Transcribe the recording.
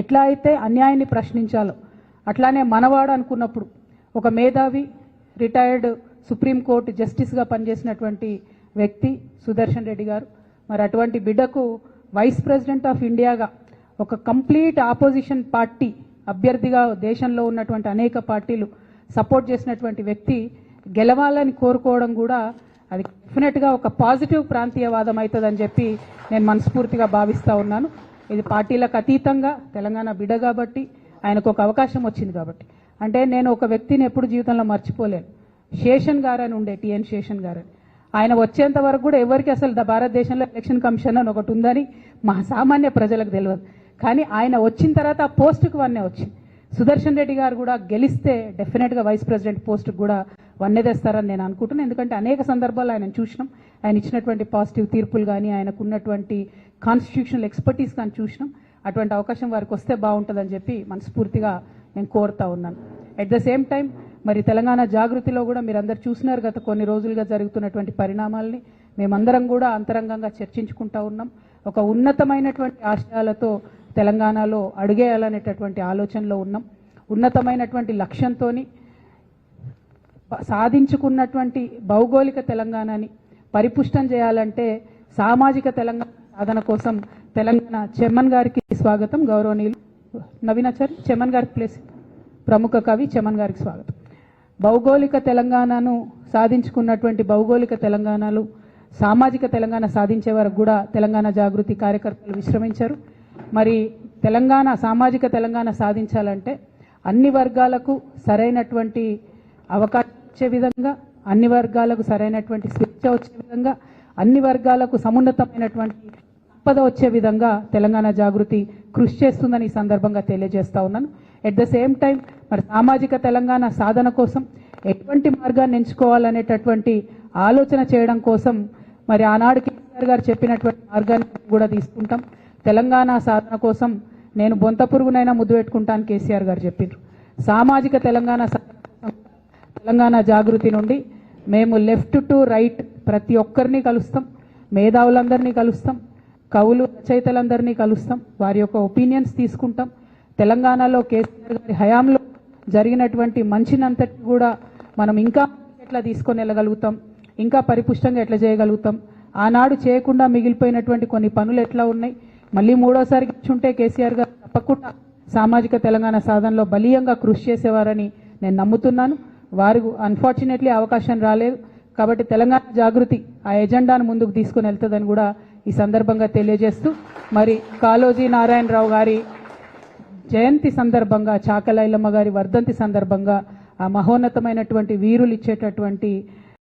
ఎట్లా అయితే అన్యాయాన్ని ప్రశ్నించాలో అట్లానే మనవాడు అనుకున్నప్పుడు ఒక మేధావి రిటైర్డ్ సుప్రీంకోర్టు జస్టిస్గా పనిచేసినటువంటి వ్యక్తి సుదర్శన్ రెడ్డి గారు. మరి అటువంటి బిడ్డకు వైస్ ప్రెసిడెంట్ ఆఫ్ ఇండియాగా ఒక కంప్లీట్ ఆపోజిషన్ పార్టీ అభ్యర్థిగా దేశంలో ఉన్నటువంటి అనేక పార్టీలు సపోర్ట్ చేసినటువంటి వ్యక్తి గెలవాలని కోరుకోవడం కూడా అది డెఫినెట్గా ఒక పాజిటివ్ ప్రాంతీయవాదం అవుతుందని చెప్పి నేను మనస్ఫూర్తిగా భావిస్తూ ఉన్నాను. ఇది పార్టీలకు అతీతంగా తెలంగాణ బిడ కాబట్టి ఆయనకు ఒక అవకాశం వచ్చింది కాబట్టి. అంటే నేను ఒక వ్యక్తిని ఎప్పుడు జీవితంలో మర్చిపోలేను. శేషన్ గారని ఉండే టిఎన్ శేషన్ గారని. ఆయన వచ్చేంత వరకు కూడా ఎవరికి అసలు భారతదేశంలో ఎలక్షన్ కమిషన్ అని ఒకటి ఉందని మా సామాన్య ప్రజలకు తెలియదు. కానీ ఆయన వచ్చిన తర్వాత ఆ పోస్టుకు వన్నే వచ్చింది. సుదర్శన్ రెడ్డి గారు కూడా గెలిస్తే డెఫినెట్గా వైస్ ప్రెసిడెంట్ పోస్టుకు కూడా వన్నె తెస్తారని నేను అనుకుంటున్నాను. ఎందుకంటే అనేక సందర్భాలు ఆయన చూసినాం. ఆయన ఇచ్చినటువంటి పాజిటివ్ తీర్పులు కానీ ఆయనకు ఉన్నటువంటి కాన్స్టిట్యూషనల్ ఎక్స్పర్టీస్ కానీ చూసినాం. అటువంటి అవకాశం వారికి వస్తే బాగుంటుందని చెప్పి మనస్ఫూర్తిగా నేను కోరుతా ఉన్నాను. ఎట్ ద సేమ్ టైం మరి తెలంగాణ జాగృతిలో కూడా మీరు అందరు చూసినారు గత కొన్ని రోజులుగా జరుగుతున్నటువంటి పరిణామాల్ని. మేమందరం కూడా అంతరంగంగా చర్చించుకుంటా ఉన్నాం. ఒక ఉన్నతమైనటువంటి ఆశయాలతో తెలంగాణలో అడుగేయాలనేటటువంటి ఆలోచనలో ఉన్నాం. ఉన్నతమైనటువంటి లక్ష్యంతోని సాధించుకున్నటువంటి భౌగోళిక తెలంగాణని పరిపుష్టం చేయాలంటే సామాజిక తెలంగాణ సాధన కోసం తెలంగాణ చెమ్మన్ గారికి స్వాగతం. గౌరవనీయులు నవీనాచారి చెమ్మన్ గారికి ప్లేస్ ప్రముఖ కవి చెమ్మన్ గారికి స్వాగతం. భౌగోళిక తెలంగాణను సాధించుకున్నటువంటి భౌగోళిక తెలంగాణలు సామాజిక తెలంగాణ సాధించే వరకు కూడా తెలంగాణ జాగృతి కార్యకర్తలు విశ్రమించారు. మరి తెలంగాణ సామాజిక తెలంగాణ సాధించాలంటే అన్ని వర్గాలకు సరైనటువంటి అవకాశం వచ్చే విధంగా అన్ని వర్గాలకు సరైనటువంటి స్వేచ్ఛ వచ్చే విధంగా అన్ని వర్గాలకు సమున్నతమైనటువంటి సంపద వచ్చే విధంగా తెలంగాణ జాగృతి కృషి చేస్తుందని ఈ సందర్భంగా తెలియజేస్తా ఉన్నాను. ఎట్ ద సేమ్ టైం మరి సామాజిక తెలంగాణ సాధన కోసం ఎటువంటి మార్గాన్ని ఎంచుకోవాలనేటటువంటి ఆలోచన చేయడం కోసం మరి ఆనాడు కేసీఆర్ గారు చెప్పినటువంటి మార్గాన్ని కూడా తీసుకుంటాం. తెలంగాణ సాధన కోసం నేను బొంత పురుగునైనా ముద్దు పెట్టుకుంటాను కేసీఆర్ గారు చెప్పిండ్రు సామాజిక తెలంగాణ తెలంగాణ జాగృతి నుండి మేము లెఫ్ట్ టు రైట్ ప్రతి ఒక్కరిని కలుస్తాం మేధావులందరినీ కలుస్తాం కవులు రచయితలందరినీ కలుస్తాం వారి యొక్క ఒపీనియన్స్ తీసుకుంటాం. తెలంగాణలో కేసీఆర్ గారి హయాంలో జరిగినటువంటి మంచినంతటి కూడా మనం ఇంకా ఎట్లా తీసుకొని వెళ్ళగలుగుతాం ఇంకా పరిపుష్టంగా ఎట్లా చేయగలుగుతాం ఆనాడు చేయకుండా మిగిలిపోయినటువంటి కొన్ని పనులు ఎట్లా ఉన్నాయి మళ్ళీ మూడోసారి ఉంటే కేసీఆర్ గారు తప్పకుండా సామాజిక తెలంగాణ సాధనలో బలీయంగా కృషి చేసేవారని నేను నమ్ముతున్నాను. వారు అన్ఫార్చునేట్లీ అవకాశం రాలేదు. కాబట్టి తెలంగాణ జాగృతి ఆ ఎజెండాను ముందుకు తీసుకుని వెళ్తుందని కూడా ఈ సందర్భంగా తెలియజేస్తూ మరి కాళోజీ నారాయణరావు గారి జయంతి సందర్భంగా చాకలైలమ్మ గారి వర్ధంతి సందర్భంగా ఆ మహోన్నతమైనటువంటి వీరులు ఇచ్చేటటువంటి